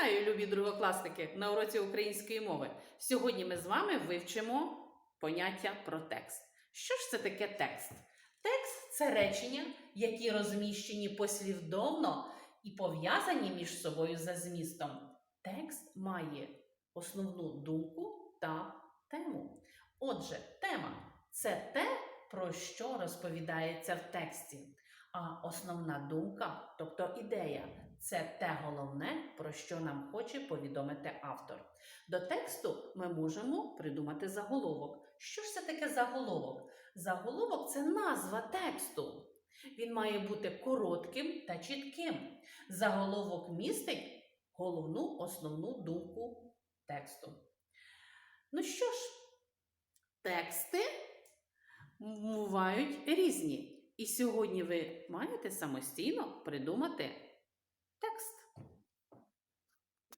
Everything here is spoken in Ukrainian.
Вітаю, любі другокласники, на уроці української мови. Сьогодні ми з вами вивчимо поняття про текст. Що ж це таке текст? Текст це речення, які розміщені послідовно і пов'язані між собою за змістом. Текст має основну думку та тему. Отже, тема це те, про що розповідається в тексті. А основна думка, тобто ідея, це те головне, про що нам хоче повідомити автор. До тексту ми можемо придумати заголовок. Що ж це таке заголовок? Заголовок це назва тексту. Він має бути коротким та чітким. Заголовок містить головну основну думку тексту. Ну що ж, тексти бувають різні. І сьогодні ви маєте самостійно придумати текст.